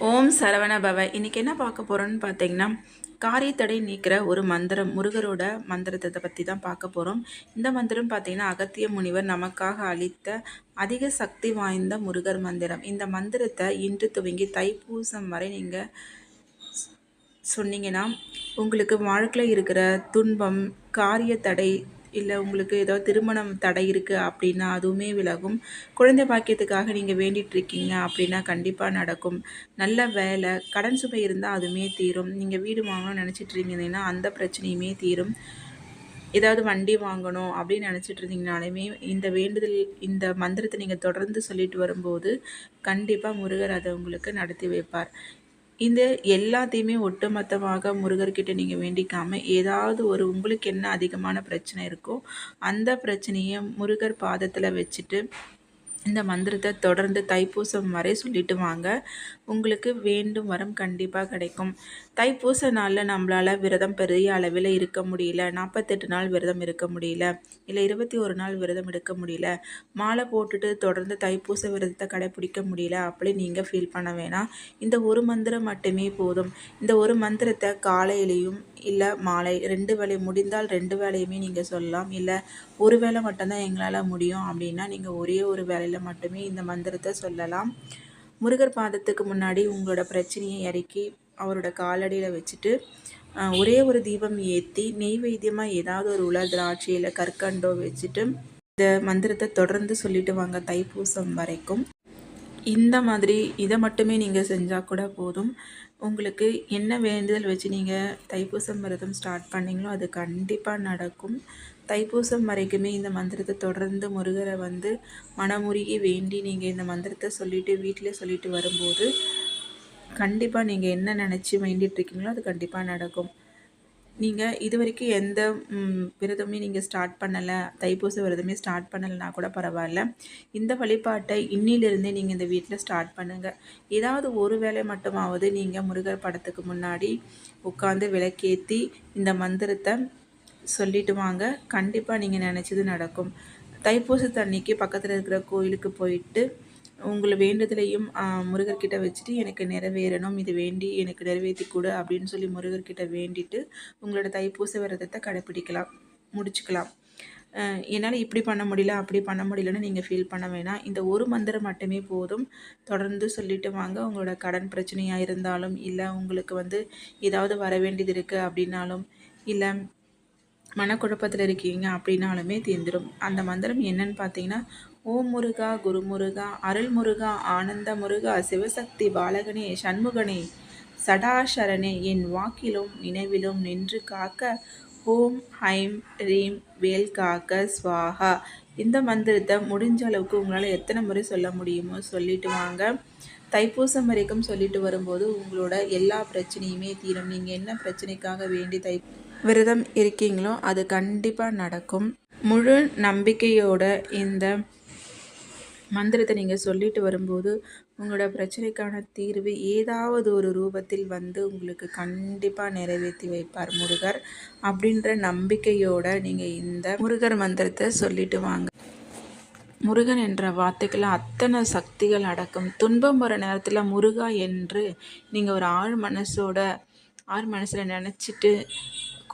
ஓம் சரவண பவ. இன்னைக்கு என்ன பார்க்க போகிறோம்னு பார்த்தீங்கன்னா காரியத்தடை நீக்கிற ஒரு மந்திரம் முருகரோட மந்திரத்தை பற்றி தான் பார்க்க போகிறோம் இந்த மந்திரம் பார்த்தீங்கன்னா அகத்திய முனிவர் நமக்காக அளித்த அதிக சக்தி வாய்ந்த முருகர் மந்திரம். இந்த மந்திரத்தை இன்று துவங்கி தைப்பூசம் வரை நீங்கள் சொன்னீங்கன்னா உங்களுக்கு வாழ்க்கையில் இருக்கிற துன்பம் காரிய தடை இல்லை உங்களுக்கு ஏதோ திருமணம் தடை இருக்குது அப்படின்னா அதுவுமே விலகும். குழந்தை பாக்கியத்துக்காக நீங்கள் வேண்டிகிட்ருக்கீங்க அப்படின்னா கண்டிப்பாக நடக்கும். நல்ல வேலை கடன் சுமை இருந்தால் அதுவுமே தீரும். நீங்கள் வீடு வாங்கணும்னு நினச்சிட்டு இருந்தீங்கன்னா அந்த பிரச்சனையுமே தீரும். ஏதாவது வண்டி வாங்கணும் அப்படின்னு நினச்சிட்டு இருந்தீங்கனாலுமே இந்த வேண்டுதல் இந்த மந்திரத்தை நீங்கள் தொடர்ந்து சொல்லிட்டு வரும்போது கண்டிப்பாக முருகர் அதை உங்களுக்கு நடத்தி வைப்பார். இந்த எல்லாத்தையுமே ஒட்டுமொத்தமாக முருகர்கிட்ட நீங்கள் வேண்டிக்காமல் ஏதாவது ஒரு உங்களுக்கு என்ன அதிகமான பிரச்சனை இருக்கோ அந்த பிரச்சனையை முருகர் பாதத்தில் வச்சுட்டு இந்த மந்திரத்தை தொடர்ந்து தைப்பூசம் வரை சொல்லிட்டு வாங்க. உங்களுக்கு வேண்டும் வரம் கண்டிப்பாக கிடைக்கும். தைப்பூச நாளில் நம்மளால் விரதம் பெரிய அளவில் இருக்க முடியல. நாற்பத்தெட்டு நாள் விரதம் இருக்க முடியல. இல்லை இருபத்தி ஒரு நாள் விரதம் எடுக்க முடியல. மாலை போட்டுட்டு தொடர்ந்து தைப்பூச விரதத்தை கடைப்பிடிக்க முடியல. அப்படி நீங்கள் ஃபீல் பண்ண வேணாம். இந்த ஒரு மந்திரம் மட்டுமே போதும். இந்த ஒரு மந்திரத்தை காலையிலையும் இல்லை மாலை. ரெண்டு வேலை முடிந்தால் ரெண்டு வேலையுமே நீங்கள் சொல்லலாம். இல்லை ஒரு வேலை மட்டும்தான் எங்களால் முடியும் அப்படின்னா நீங்கள் ஒரே ஒரு வேலையில் மட்டுமே இந்த மந்திரத்தை சொல்லலாம். முருகர் பாதத்துக்கு முன்னாடி உங்களோட பிரச்சனையை இறக்கி அவரோட காலடியில் வச்சுட்டு ஒரே ஒரு தீபம் ஏற்றி நெய்வேத்தியமாக ஏதாவது ஒரு உலர் திராட்சையில் கற்கண்டோ வச்சுட்டு இந்த மந்திரத்தை தொடர்ந்து சொல்லிட்டு வாங்க தைப்பூசம் வரைக்கும். இந்த மாதிரி இதை மட்டுமே நீங்கள் செஞ்சால் கூட போதும். உங்களுக்கு என்ன வேண்டுதல் வச்சு நீங்கள் தைப்பூசம் விரதம் ஸ்டார்ட் பண்ணிங்களோ அது கண்டிப்பாக நடக்கும். தைப்பூசம் வரைக்குமே இந்த மந்திரத்தை தொடர்ந்து முருகரை வந்து மனமுருகி வேண்டி நீங்கள் இந்த மந்திரத்தை சொல்லிவிட்டு வீட்டில் சொல்லிட்டு வரும்போது கண்டிப்பாக நீங்கள் என்ன நினச்சி வேண்டிகிட்ருக்கீங்களோ அது கண்டிப்பாக நடக்கும். நீங்கள் இது வரைக்கும் எந்த விரதமே நீங்கள் ஸ்டார்ட் பண்ணலை தைப்பூச விரதமே ஸ்டார்ட் பண்ணலைன்னா கூட பரவாயில்ல. இந்த வழிபாட்டை இன்னிலிருந்தே நீங்கள் இந்த வீட்டில் ஸ்டார்ட் பண்ணுங்கள் ஏதாவது ஒரு வேலை மட்டுமாவது நீங்கள் முருகர் படத்துக்கு முன்னாடி உட்காந்து விளக்கேற்றி இந்த மந்திரத்தை சொல்லிட்டு வாங்க. கண்டிப்பாக நீங்கள் நினச்சது நடக்கும். தைப்பூச தண்ணிக்கு பக்கத்தில் இருக்கிற கோயிலுக்கு போயிட்டு உங்களை வேண்டுதலையும் முருகர்கிட்ட வச்சுட்டு எனக்கு நிறைவேறணும் இது வேண்டி எனக்கு நிறைவேற்றி கொடு அப்படின்னு சொல்லி முருகர்கிட்ட வேண்டிட்டு உங்களோட தைப்பூச விரதத்தை கடைப்பிடிக்கலாம் முடிச்சுக்கலாம். என்னால் இப்படி பண்ண முடியல அப்படி பண்ண முடியலன்னு நீங்கள் ஃபீல் பண்ண வேணாம். இந்த ஒரு மந்திரம் மட்டுமே போதும். தொடர்ந்து சொல்லிட்டு வாங்க உங்களோட கடன் பிரச்சனையாக இருந்தாலும் இல்லை உங்களுக்கு வந்து ஏதாவது வர வேண்டியது இருக்குது அப்படின்னாலும் இல்லை மனக்குழப்பத்தில் இருக்கீங்க அப்படின்னாலுமே தீர்ந்துடும் அந்த மந்திரம் என்னன்னு பார்த்தீங்கன்னா ஓம் முருகா குரு முருகா அருள் முருகா ஆனந்த முருகா சிவசக்தி பாலகனே சண்முகனே சடாசரணே என் வாக்கிலும் நினைவிலும் நின்று காக்க ஓம் ஹைம் ரீம் வேல் காக்க ஸ்வாகா இந்த மந்திரத்தை முடிஞ்ச அளவுக்கு உங்களால் எத்தனை முறை சொல்ல முடியுமோ சொல்லிட்டு வாங்க. தைப்பூசம் வரைக்கும் சொல்லிட்டு வரும்போது உங்களோட எல்லா பிரச்சனையுமே தீரும். நீங்கள் என்ன பிரச்சனைக்காக வேண்டி தை விரதம் இருக்கீங்களோ அது கண்டிப்பாக நடக்கும். முழு நம்பிக்கையோட இந்த மந்திரத்தை நீங்கள் சொல்லிட்டு வரும்போது உங்களோட பிரச்சனைக்கான தீர்வு ஏதாவது ஒரு ரூபத்தில் வந்து உங்களுக்கு கண்டிப்பாக நிறைவேற்றி வைப்பார் முருகர் அப்படின்ற நம்பிக்கையோட நீங்கள் இந்த முருகர் மந்திரத்தை சொல்லிட்டு வாங்க. முருகன் என்ற வார்த்தைக்குள்ள அத்தனை சக்திகள் அடக்கும். துன்பம் வர நேரத்தில் முருகா என்று நீங்கள் ஒரு ஆழ் மனசோட ஆழ் மனசில் நினச்சிட்டு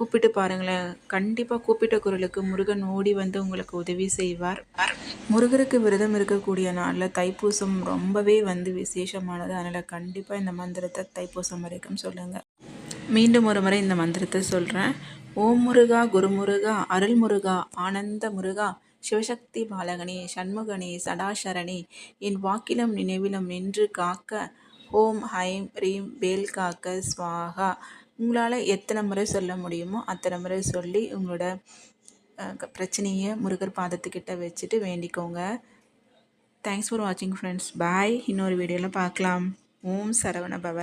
கூப்பிட்டு பாருங்களேன். கண்டிப்பாக கூப்பிட்ட குரலுக்கு முருகன் ஓடி வந்து உங்களுக்கு உதவி செய்வார். முருகருக்கு விரதம் இருக்கக்கூடிய நாளில் தைப்பூசம் ரொம்பவே வந்து விசேஷமானது. அதனால் கண்டிப்பாக இந்த மந்திரத்தை தைப்பூசம் வரைக்கும் சொல்லுங்கள் மீண்டும் ஒரு முறை இந்த மந்திரத்தை சொல்கிறேன் ஓம் முருகா குருமுருகா அருள் முருகா ஆனந்த முருகா சிவசக்தி பாலகனே சண்முகனே சடாசரணே என் வாக்கிலும் நினைவிலும் நின்று காக்க ஓம் ஹைம் ரீம் வேல் காக்க ஸ்வாகா. உங்களால் எத்தனை முறை சொல்ல முடியுமோ அத்தனை முறை சொல்லி உங்களோட பிரச்சனையை முருகர் பாதத்துக்கிட்ட வச்சுட்டு வேண்டிக்கோங்க. தேங்க்ஸ் ஃபார் வாட்சிங் ஃப்ரெண்ட்ஸ் பாய் இன்னொரு வீடியோவில் பார்க்கலாம் ஓம் சரவண பவ.